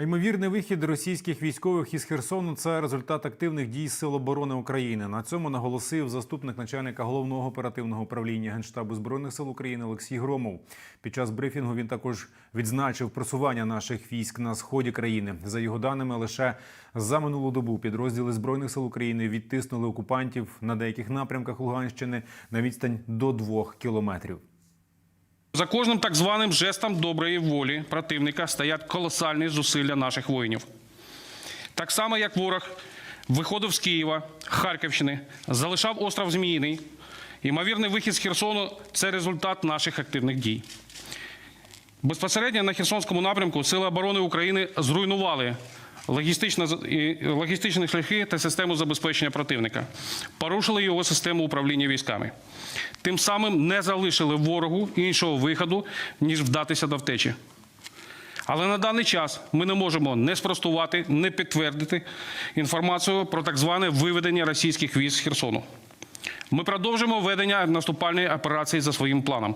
Ймовірний вихід російських військових із Херсону це результат активних дій Сил оборони України. На цьому наголосив заступник начальника головного оперативного управління Генштабу збройних сил України Олексій Громов. Під час брифінгу він також відзначив просування наших військ на сході країни. За його даними, лише за минулу добу підрозділи збройних сил України відтиснули окупантів на деяких напрямках Луганщини на відстань до двох кілометрів. За кожним так званим жестом доброї волі противника стоять колосальні зусилля наших воїнів. Так само, як ворог виходив з Києва, Харківщини, залишав остров Зміїний. Ймовірний вихід з Херсону це результат наших активних дій. Безпосередньо на Херсонському напрямку Сили оборони України зруйнували логістичні шляхи та систему забезпечення противника, порушили його систему управління військами. Тим самим не залишили ворогу іншого виходу, ніж вдатися до втечі. Але на даний час ми не можемо не спростувати, не підтвердити інформацію про так зване виведення російських військ з Херсону. Ми продовжимо ведення наступальної операції за своїм планом.